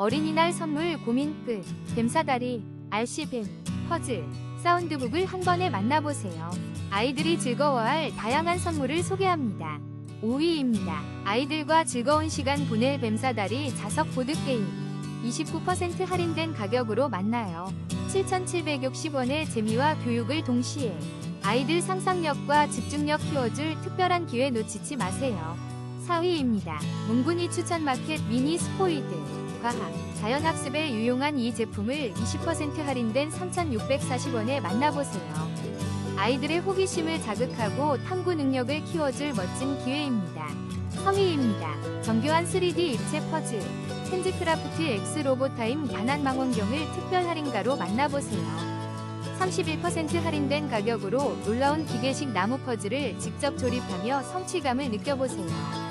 어린이날 선물 고민 끝. 뱀사다리, RC뱀, 퍼즐, 사운드북을 한 번에 만나보세요. 아이들이 즐거워할 다양한 선물을 소개합니다. 5위입니다. 아이들과 즐거운 시간 보낼 뱀사다리 자석 보드게임. 29% 할인된 가격으로 만나요. 7,760원의 재미와 교육을 동시에 아이들 상상력과 집중력 키워줄 특별한 기회 놓치지 마세요. 4위입니다. 문군이 추천 마켓 미니 스포이드. 과학, 자연학습에 유용한 이 제품을 20% 할인된 3,640원에 만나보세요. 아이들의 호기심을 자극하고 탐구 능력을 키워줄 멋진 기회입니다. 3위입니다. 정교한 3D 입체 퍼즐. 핸즈크라프트 X 로봇타임 단한 망원경을 특별 할인가로 만나보세요. 31% 할인된 가격으로 놀라운 기계식 나무 퍼즐을 직접 조립하며 성취감을 느껴보세요.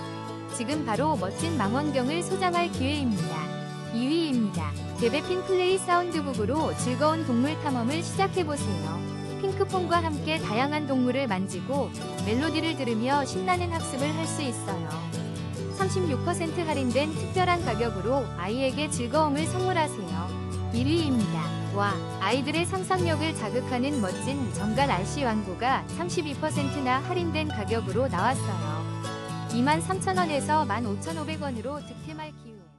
지금 바로 멋진 망원경을 소장할 기회입니다. 2위입니다. 베베핀 플레이 사운드북으로 즐거운 동물 탐험을 시작해보세요. 핑크폰과 함께 다양한 동물을 만지고 멜로디를 들으며 신나는 학습을 할 수 있어요. 36% 할인된 특별한 가격으로 아이에게 즐거움을 선물하세요. 1위입니다. 와, 아이들의 상상력을 자극하는 멋진 정갈 RC 완구가 32%나 할인된 가격으로 나왔어요. 23,000원에서 15,500원으로 득템할 기회.